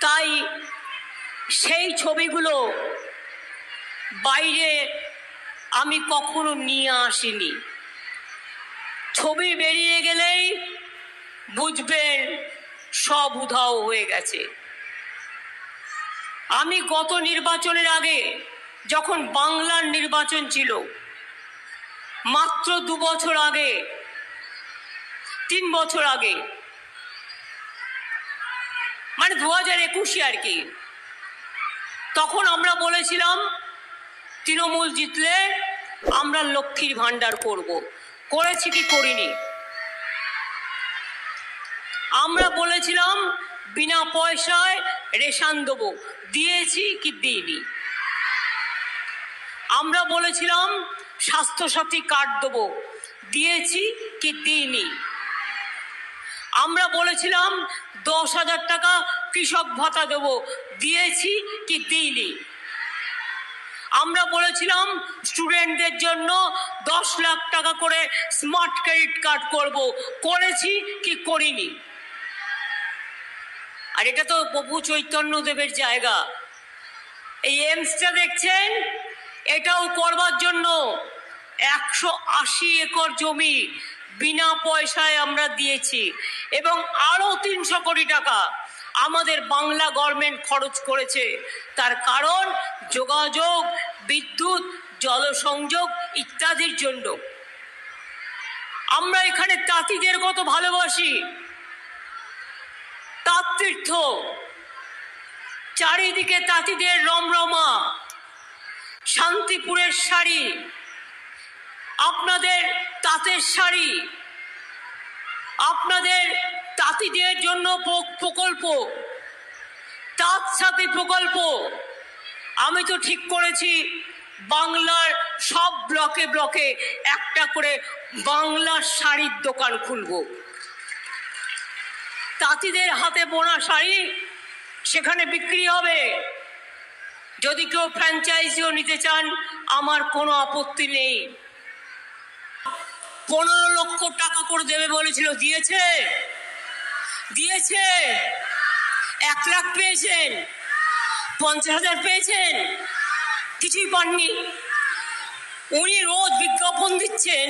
তাই সেই ছবিগুলো বাইরে আমি কখনো নিয়ে আসিনি। ছবি বেরিয়ে গেলেই বুঝবেন সব উধাও হয়ে গেছে। আমি গত নির্বাচনের আগে যখন বাংলার নির্বাচন ছিল, মাত্র দু বছর আগে, তিন বছর আগে মানে দু হাজার একুশে আর কি। তখন আমরা বলেছিলাম, তৃণমূল জিতলে আমরা লক্ষ্মীর ভাণ্ডার করব। করেছি কি করিনি। আমরা বলেছিলাম, বিনা পয়সায় রেশন দেবো। দিয়েছি কি দিইনি। আমরা বলেছিলাম, স্বাস্থ্যসাথী কার্ড দেবো। দিয়েছি কি দিইনি। আমরা বলেছিলাম দশ হাজার টাকা কৃষক ভাতা দেব। দিয়েছি কি দিইনি। আমরা বলেছিলাম স্টুডেন্টদের জন্য দশ লাখ টাকা করে স্মার্ট ক্রেডিট কার্ড করব। করেছি কি করিনি। আর এটা তো প্রভু চৈতন্য দেবের জায়গা। এই এমসটা দেখছেন? এটাও করবার জন্য একশো আশি একর জমি বিনা পয়সায় আমরা দিয়েছি। এবং আরও তিনশো কোটি টাকা আমাদের বাংলা গভর্নমেন্ট খরচ করেছে। তার কারণ যোগাযোগ, বিদ্যুৎ, জলসংযোগ ইত্যাদির জন্য। আমরা এখানে তাঁতিদের কত ভালোবাসি। তাঁতীর্থ চারিদিকে তাঁতিদের রমরমা। শান্তিপুরের শাড়ি। আপনাদের তাঁতের শাড়ি, আপনাদের তাঁতিদের জন্য প্রকল্প, তাঁত সাথী প্রকল্প, আমি তো ঠিক করেছি বাংলার সব ব্লকে ব্লকে একটা করে বাংলার শাড়ির দোকান খুলব। তাঁতিদের হাতে বোনা শাড়ি সেখানে বিক্রি হবে। যদি কেউ ফ্র্যাঞ্চাইজিও নিতে চান, আমার কোনো আপত্তি নেই। পনেরো লক্ষ টাকা করে দেবে বলেছিল। দিয়েছে? দিয়েছে? এক লাখ পেয়েছেন? পঞ্চাশ হাজার পেয়েছেন? কিছুই পাননি। উনি রোজ বিজ্ঞাপন দিচ্ছেন,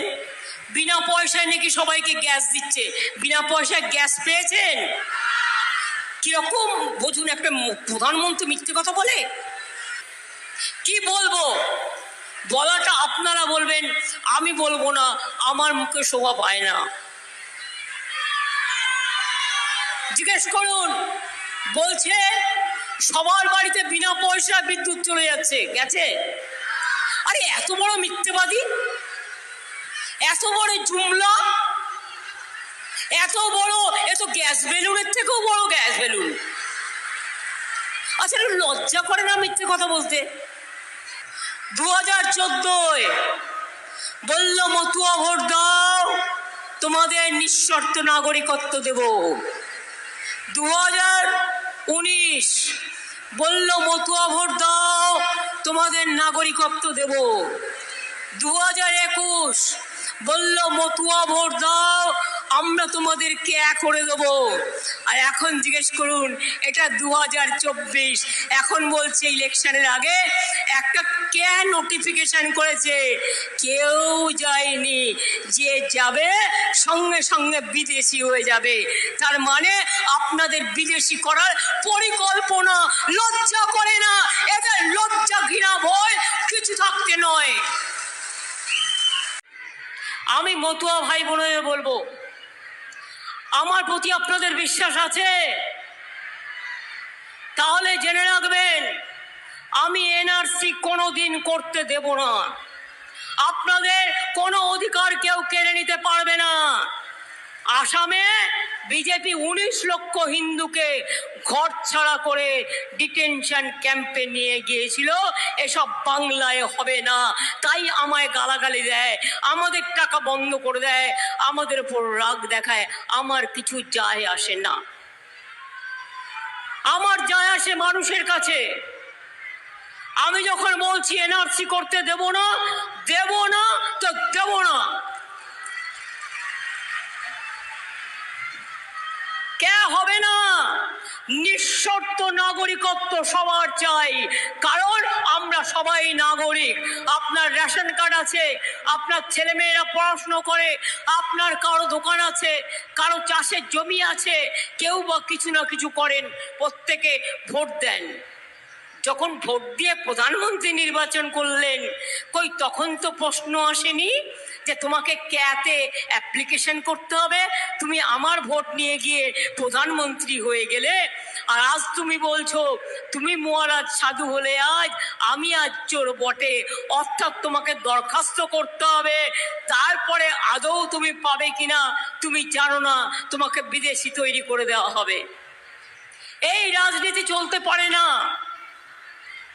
বিনা পয়সায় নাকি সবাইকে গ্যাস দিচ্ছে। বিনা পয়সায় গ্যাস পেয়েছেন? কীরকম? বুঝুন, একটা প্রধানমন্ত্রী মিথ্যে কথা বলে? কি বলব? বলাটা আপনারা বলবেন, আমি বলব না, আমার মুখে শোভা পায় না। জিজ্ঞেস করুন, বলছে, সবার বাড়িতে বিনা পয়সা বিদ্যুৎ চলে যাচ্ছে, গেছে? আরে, এত বড় মিথ্যেবাদী? এত বড় জুমলা? এত বড় এত গ্যাস বেলুনের থেকেও বড় গ্যাস বেলুন। আচ্ছা লজ্জা করে না মিথ্যে কথা বলতে? দু হাজার চোদ্দোয় বলল, মতুয়া ভোট দাও, তোমাদের নিঃশর্ত নাগরিকত্ব দেব। দু হাজার উনিশ বলল, মতুয়া ভোট দাও, তোমাদের নাগরিকত্ব দেব। দু হাজার একুশ বলল, মতুয়া ভোট দাও আমরা তোমাদেরকে এক করে দেবো। আর এখন জিজ্ঞেস করুন, এটা দু হাজার চব্বিশ। এখন বলছে ইলেকশনের আগে একটা কে নোটিফিকেশন করেছে? কেউ যায়নি। যে যাবে, সঙ্গে সঙ্গে বিদেশি হয়ে যাবে। তার মানে আপনাদের বিদেশি করার পরিকল্পনা লজ্জা করে না। এদের লজ্জা ঘৃণা ভয় কিছু থাকতে নয়। আমি মতুয়া ভাই বোনের বলব আমার প্রতি আপনাদের বিশ্বাস আছে? তাহলে জেনে রাখবেন, আমি এনআরসি কোনো দিন করতে দেব না। আপনাদের কোনো অধিকার কেউ কেড়ে নিতে পারবে না। আসামে বিজেপি উনিশ লক্ষ হিন্দুকে ঘর ছাড়া করে ডিটেনশন ক্যাম্পে নিয়ে গিয়েছিল। এসব বাংলায় হবে না। তাই আমায় গালাগালি দেয়, আমাদের টাকা বন্ধ করে দেয়, আমাদের উপর রাগ দেখায়, আমার কিছু যায় আসে না। আমার যায় আসে মানুষের কাছে। আমি যখন বলছি এনআরসি করতে দেব না দেব না তো দেব না। কে হবে না? নিঃশর্ত নাগরিকত্ব সবার চাই। কারণ আমরা সবাই নাগরিক। আপনার রেশন কার্ড আছে, আপনার ছেলেমেয়েরা পড়াশুনো করে, আপনার কারও দোকান আছে, কারও চাষের জমি আছে, কেউ বা কিছু না কিছু করেন, প্রত্যেকে ভোট দেন। যখন ভোট দিয়ে প্রধানমন্ত্রী নির্বাচন করলেন, কই তখন তো প্রশ্ন আসেনি যে তোমাকে ক্যাতে অ্যাপ্লিকেশন করতে হবে। তুমি আমার ভোট নিয়ে গিয়ে প্রধানমন্ত্রী হয়ে গেলে, আর আজ তুমি বলছো, তুমি মহারাজ সাধু হলে আজ, আমি আজ চোর বটে, অর্থাৎ তোমাকে দরখাস্ত করতে হবে। তারপরে আদৌ তুমি পাবে কিনা, তুমি জানো না, তোমাকে বিদেশি তৈরি করে দেওয়া হবে। এই রাজনীতি চলতে পারে না।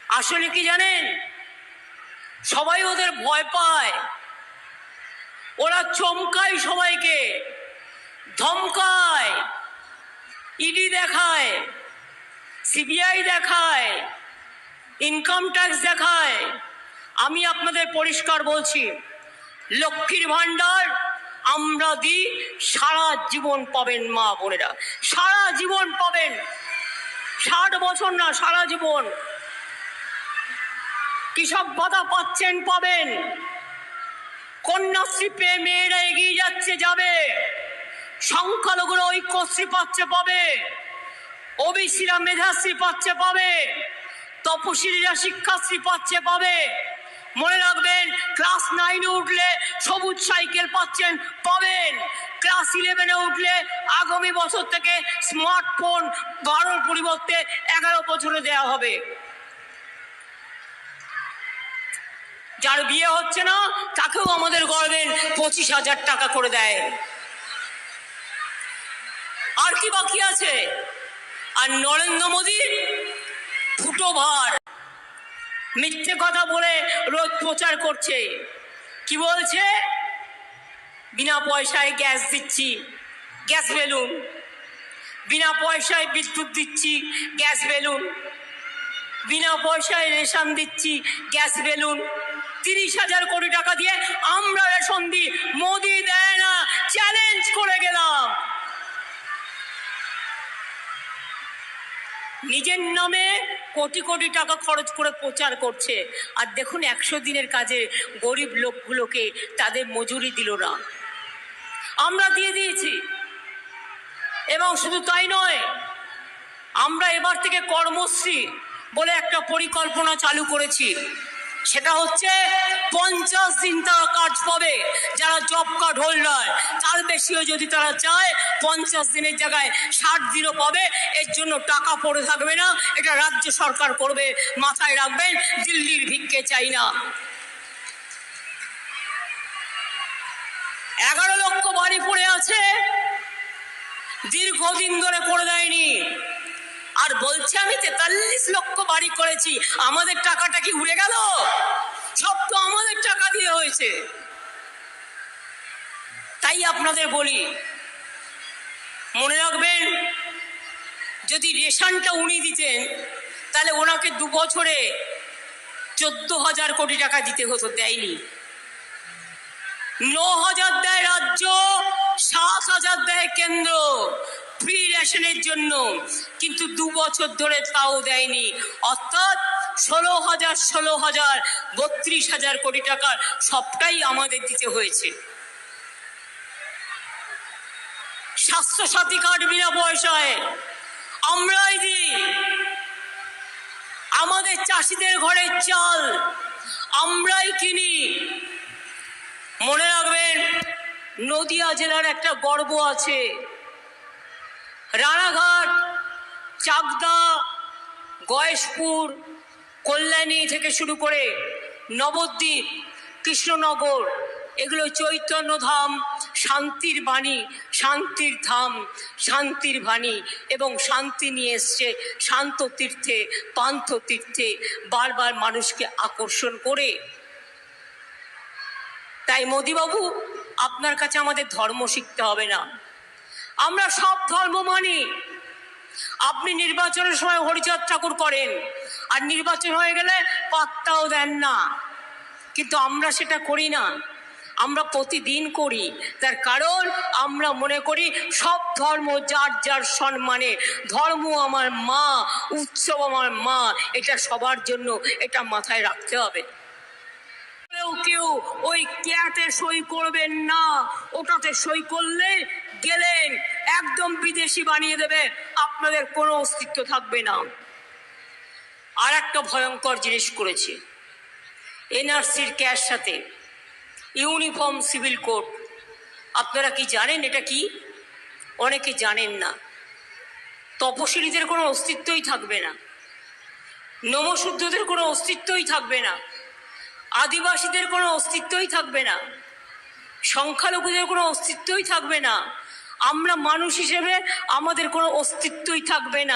আসলে কি জানেন? সবাই ওদের ভয় পায়। ওরা চমকায় সবাইকে, ধমকায় ইডি দেখায় সিবিআই দেখায় ইনকাম ট্যাক্স দেখায়। আমি আপনাদের পরিষ্কার বলছি, লক্ষ্মীর ভাণ্ডার আমরা দিই, সারা জীবন পাবেন মা বোনেরা। সারা জীবন পাবেন। ষাট বছর না, সারা জীবন। কৃষক ভাতা পাচ্ছেন পাবেন। কন্যাশ্রী পেয়ে মেয়েরা এগিয়ে যাচ্ছে, যাবে। সংখ্যালঘুরা ঐক্যশ্রী পাচ্ছে, পাবে। ওবিসিরা মেধাশ্রী পাচ্ছে, পাবে। তপশিলীরা শিক্ষাশ্রী পাচ্ছে, পাবে। মনে রাখবেন, ক্লাস নাইনে উঠলে সবুজ সাইকেল পাচ্ছেন, পাবেন। ক্লাস ইলেভেনে উঠলে আগামী বছর থেকে স্মার্টফোন বারোর পরিবর্তে এগারো বছরে দেওয়া হবে। যার বিয়ে হচ্ছে না, তাকেও আমাদের গর্বের পঁচিশ হাজার টাকা করে দেয়। আর কি বাকি আছে? আর নরেন্দ্র মোদী ফুটো ভার মিথ্যে কথা বলে রোজ প্রচার করছে। কি বলছে? বিনা পয়সায় গ্যাস দিচ্ছি, গ্যাস বেলুন। বিনা পয়সায় বিদ্যুৎ দিচ্ছি, গ্যাস বেলুন। বিনা পয়সায় রেশন দিচ্ছি, গ্যাস বেলুন। তিরিশ হাজার কোটি টাকা দিয়ে আমরা রেশন দিই। মোদি দেয় না চ্যালেঞ্জ করে গেলাম। নিজের নামে কোটি কোটি টাকা খরচ করে প্রচার করছে। আর দেখুন একশো দিনের কাজে গরিব লোকগুলোকে তাদের মজুরি দিল না। আমরা দিয়ে দিয়েছি। এবং শুধু তাই নয়, আমরা এবার থেকে কর্মশ্রী বলে একটা পরিকল্পনা চালু করেছি। সেটা হচ্ছে পঞ্চাশ দিন তারা কাজ পাবে, যারা জব কার্ড হোল্ডার তার বেশিও যদি তারা চায়, পঞ্চাশ দিনের জায়গায় ষাট দিনও পাবে, এর জন্য টাকা পড়ে থাকবে না, এটা রাজ্য সরকার করবে, মাথায় রাখবেন, দিল্লির ভিক্ষে চাই না। এগারো লক্ষ বাড়ি পড়ে আছে, দীর্ঘদিন ধরে করে দেয়নি। আর বলছে আমি তেতাল্লিশ লক্ষ বাড়ি করেছি। আমাদের টাকাটা কি উড়ে গেল? সব তো আমাদের টাকা দিয়ে হয়েছে। তাই আপনাদের বলি, মনে রাখবেন, যদি রেশনটা উনি দিতেন, তাহলে ওনাকে দু বছরে চোদ্দ হাজার কোটি টাকা দিতে হতো, দেয়নি। ন হাজার দেয় রাজ্য, সাত হাজার দেয় কেন্দ্র। ফ্রি রেশনের জন্য। কিন্তু দু বছর ধরে তাও দেয়নি। অর্থাৎ ষোলো হাজার ষোলো হাজার, বত্রিশ হাজার কোটি টাকার সবটাই আমাদের দিতে হয়েছে। স্বাস্থ্য সাথী কার্ড বিনা পয়সায় আমরাই দিই আমাদের চাষিদের ঘরের চাল আমরাই কিনি। মনে রাখবেন, নদিয়া জেলার একটা গর্ব আছে। রানাঘাট, চাকদা, গয়েশপুর, কল্যাণী থেকে শুরু করে নবদ্বীপ, কৃষ্ণনগর, এগুলো চৈতন্য ধাম শান্তির বাণী, শান্তির ধাম, শান্তির বাণী এবং শান্তি নিয়ে এসছে শান্ত তীর্থে, পান্থ তীর্থে বারবার মানুষকে আকর্ষণ করে। তাই মোদিবাবু, আপনার কাছে আমাদের ধর্ম শিখতে হবে না। আমরা সব ধর্ম মানি। আপনি নির্বাচনের সময় হরিচাঁদ ঠাকুর করেন, আর নির্বাচন হয়ে গেলে পাত্তাও দেন না। কিন্তু আমরা সেটা করি না। আমরা প্রতিদিন করি। তার কারণ আমরা মনে করি সব ধর্ম যার যার সম্মানে। ধর্ম আমার মা, উৎসব আমার মা, এটা সবার জন্য এটা মাথায় রাখতে হবে। কেউ কেউ ওই ক্যাতে সই করবেন না, ওটাতে সই করলে গেলেন একদম বিদেশি বানিয়ে দেবে, আপনাদের কোনো অস্তিত্ব থাকবে না। আর একটা ভয়ঙ্কর জিনিস করেছে। এনআরসির ক্যাশ সাথে ইউনিফর্ম সিভিল কোড। আপনারা কি জানেন এটা কি? অনেকে জানেন না। তপশিলীদের কোনো অস্তিত্বই থাকবে না। নমশুদ্ধদের কোনো অস্তিত্বই থাকবে না। আদিবাসীদের কোনো অস্তিত্বই থাকবে না। সংখ্যালঘুদের কোনো অস্তিত্বই থাকবে না। আমরা মানুষ হিসেবে আমাদের কোনো অস্তিত্বই থাকবে না।